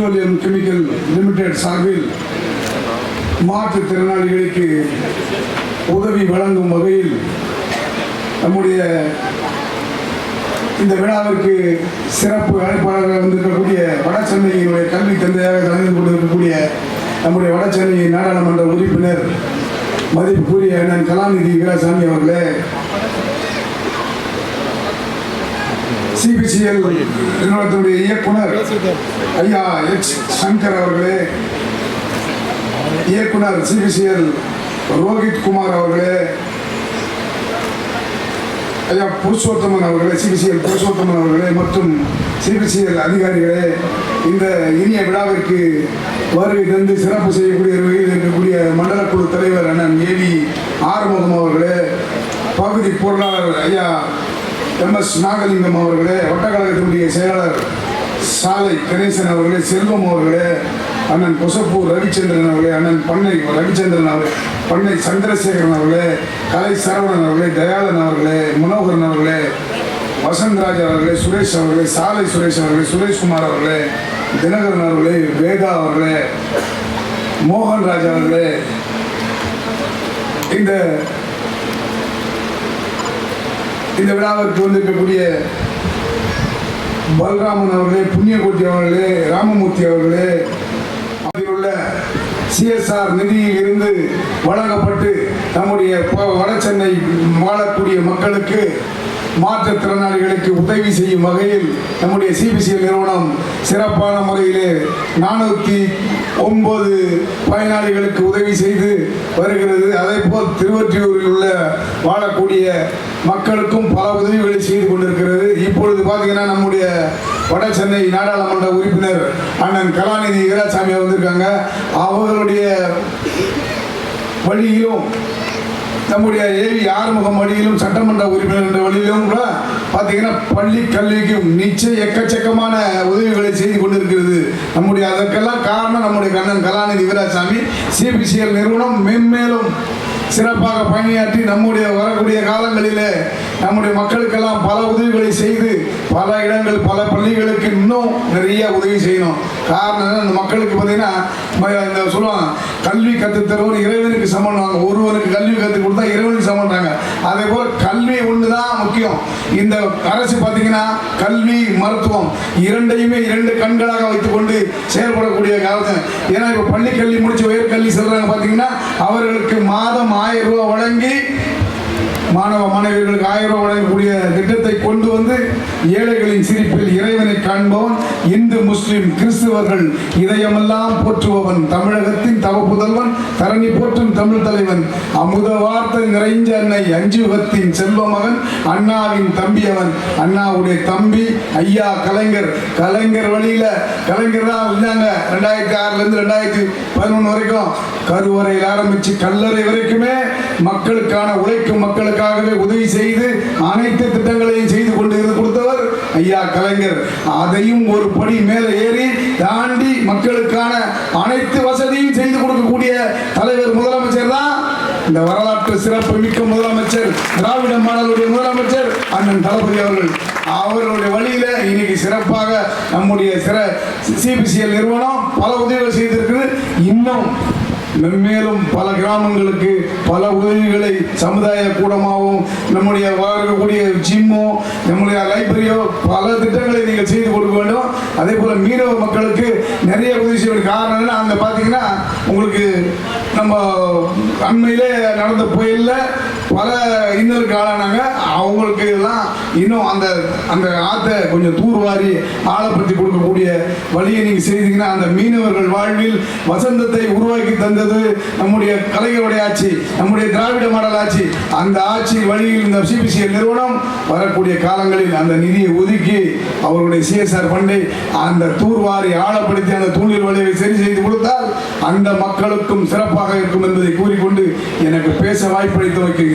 Petroleum chemical limited சார்பில் மாற்றுத்திறனாளிகளுக்கு உதவி வழங்கும் வகையில் நம்முடைய இந்த விழாவிற்கு சிறப்பு அழைப்பாளராக வந்திருக்கக்கூடிய வடசென்னையினுடைய கல்வி தந்தையாக கலந்து கொண்டிருக்கக்கூடிய நம்முடைய வடசென்னை நாடாளுமன்ற உறுப்பினர் மதிப்புக்குரிய அண்ணன் கலாநிதி வீராசாமி அவர்களே சிபிசிஎல் நிறுவனத்தினுடைய இயக்குனர் ஐயா எச் சங்கர் அவர்களே இயக்குனர் சிபிசிஎல் ரோஹித் குமார் அவர்களே ஐயா புருஷோத்தமன் அவர்களே சிபிசிஎல் புருஷோத்தமன் அவர்களே மற்றும் சிபிசிஎல் அதிகாரிகளே இந்த இனிய விழாவிற்கு வருகை தந்து சிறப்பு செய்யக்கூடிய வகையில் இருக்கக்கூடிய மண்டலக்குழு தலைவர் அண்ணன் ஏவி ஆறுமுகம் அவர்களே பகுதி பொருளாளர் ஐயா எம். எஸ். நாகலிங்கம் அவர்களே வட்டக்கழகத்தினுடைய செயலாளர் சாலை கணேசன் அவர்களே செல்வம் அவர்களே அண்ணன் கொசப்பூர் ரவிச்சந்திரன் அவர்களே அண்ணன் பண்ணை ரவிச்சந்திரன் அவர்களே பண்ணை சந்திரசேகரன் அவர்களே கலை சரவணன் அவர்களே தயாளன் அவர்களே மனோகரன் அவர்களே வசந்தராஜ் அவர்களே சுரேஷ் அவர்களே சாலை சுரேஷ் அவர்களே சுரேஷ்குமார் அவர்களே தினகரன் அவர்களே வேதா அவர்களே மோகன்ராஜ் அவர்களே இந்த இந்த விழாவிற்கு வந்திருக்கக்கூடிய பல்ராமன் அவர்களே புண்ணியகோட்டி அவர்களே ராமமூர்த்தி அவர்களே அதில் உள்ள சிஎஸ்ஆர் நிதியில் இருந்து வழங்கப்பட்டு நம்முடைய வட சென்னை வாழக்கூடிய மக்களுக்கு மாற்றுத்திறனாளிகளுக்கு உதவி செய்யும் வகையில் நம்முடைய சிபிசிஎல் நிறுவனம் சிறப்பான முறையிலே நானூற்றி ஒன்பது பயனாளிகளுக்கு உதவி செய்து வருகிறது. அதே போல் திருவற்றியூரில் உள்ள வாழக்கூடிய மக்களுக்கும் பல உதவிகளை செய்து கொண்டிருக்கிறது. இப்பொழுது பார்த்தீங்கன்னா நம்முடைய வட சென்னை நாடாளுமன்ற உறுப்பினர் அண்ணன் கலாநிதி வீராசாமி வந்திருக்காங்க. அவர்களுடைய வழியிலும் நம்முடைய ஏவி ஆறுமுகம் வழியிலும் சட்டமன்ற உறுப்பினர் என்ற வழியிலும் கூட பார்த்தீங்கன்னா பள்ளி கல்விக்கும் நிச்சய எக்கச்சக்கமான உதவிகளை செய்து கொண்டிருக்கிறது. நம்முடைய அதற்கெல்லாம் காரணம் நம்முடைய கண்ணன் கலாநிதி வீராசாமி. சிபிசிஎல் நிறுவனம் மென்மேலும் சிறப்பாக பணியாற்றி நம்முடைய வரக்கூடிய காலங்களிலே நம்முடைய மக்களுக்கெல்லாம் பல உதவிகளை செய்து பல இடங்கள் பல பள்ளிகளுக்கு இன்னும் நிறைய உதவி செய்யணும். காரணம் என்ன? மக்களுக்கு பார்த்தீங்கன்னா இந்த சொல்லுவாங்க கல்வி கற்றுத் இறைவனுக்கு சமன்வாங்க ஒருவனுக்கு கல்வி கற்றுக் கொடுத்தா இறைவனுக்கு சமன்றாங்க அதே போல் கல்வி ஒன்று தான் முக்கியம். இந்த அரசு பார்த்தீங்கன்னா கல்வி மருத்துவம் இரண்டையுமே இரண்டு கண்களாக வைத்துக்கொண்டு செயல்படக்கூடிய காலத்து ஏன்னா இப்போ பள்ளி கல்வி முடிச்சு உயர்கல்வி செல்றாங்க பார்த்தீங்கன்னா அவர்களுக்கு மாதம் ஆயிரம் ரூபாய் வழங்கி மாணவ மாணவியர்களுக்கு ஆயிரம் ரூபாய் வழங்கக்கூடிய திட்டத்தை கொண்டு வந்து ஏழைகளின் சிரிப்பில் இறைவனை காண்பவன் இந்து முஸ்லிம் கிறிஸ்துவர்கள் இதயமெல்லாம் போற்றுபவன் தமிழகத்தின் தவ புதல்வன் தரணி போற்றும் தமிழ் தலைவன் அமுத வார்த்தை நிறைஞ்ச அன்னை அஞ்சுகத்தின் செல்வ மகன் அண்ணாவின் தம்பி அவன் அண்ணாவுடைய தம்பி ஐயா கலைஞர் கலைஞர் வழியில கலைஞர் தான் இருந்தாங்க. ரெண்டாயிரத்தி ஆறுல இருந்து ரெண்டாயிரத்தி பதினொன்று வரைக்கும் கருவறையில் ஆரம்பிச்சு கல்லறை வரைக்குமே மக்களுக்கான உழைக்கும் மக்களுக்காகவே உதவி செய்து அனைத்து திட்டங்களையும் செய்து கொண்டு கொடுத்தவர் ஐயா கலைஞர். அதையும் ஒரு படி மேலே ஏறி தாண்டி மக்களுக்கான அனைத்து வசதியும் செய்து கொடுக்கக்கூடிய தலைவர் முதலமைச்சர் தான் இந்த வரலாற்று சிறப்பு மிக்க முதலமைச்சர் திராவிட மாடலுடைய முதலமைச்சர் அண்ணன் தளபதி அவர்கள். அவர்களுடைய வழியில இன்னைக்கு சிறப்பாக நம்முடைய சிற சிபிசிஎல் நிறுவனம் பல உதவிகள் செய்திருக்குது. இன்னும் மென்மேலும் பல கிராமங்களுக்கு பல உதவிகளை சமுதாய கூடமாகவும் நம்முடைய இருக்கக்கூடிய ஜிம்மோ நம்முடைய லைப்ரரியோ பல திட்டங்களை நீங்கள் செய்து கொடுக்க வேண்டும். அதே போல் மீனவ மக்களுக்கு நிறைய உதவி செய்ய காரணம் என்ன அங்கே பார்த்தீங்கன்னா உங்களுக்கு நம்ம அண்மையிலே நடந்த புயலில் பல இன்னலுக்கு ஆளானாங்க அவங்களுக்கு எல்லாம் இன்னும் அந்த அந்த ஆற்றை கொஞ்சம் தூர்வாரி ஆழப்படுத்தி கொடுக்கக்கூடிய வழியை நீங்கள் செய்தீங்கன்னா அந்த மீனவர்கள் வாழ்வில் வசந்தத்தை உருவாக்கி தந்தது நம்முடைய கலைஞருடைய ஆட்சி நம்முடைய திராவிட மாடல் ஆட்சி. அந்த ஆட்சி வழியில் இந்த சிபிசிஎல் நிறுவனம் வரக்கூடிய காலங்களில் அந்த நிதியை ஒதுக்கி அவர்களுடைய சிஎஸ்ஆர் ஃபண்டை அந்த தூர்வாரி ஆழப்படுத்தி அந்த தூண்டில் வழியை சரி செய்து கொடுத்தால் அந்த மக்களுக்கும் சிறப்பாக இருக்கும் என்பதை கூறிக்கொண்டு எனக்கு பேச வாய்ப்பளித்தமைக்கு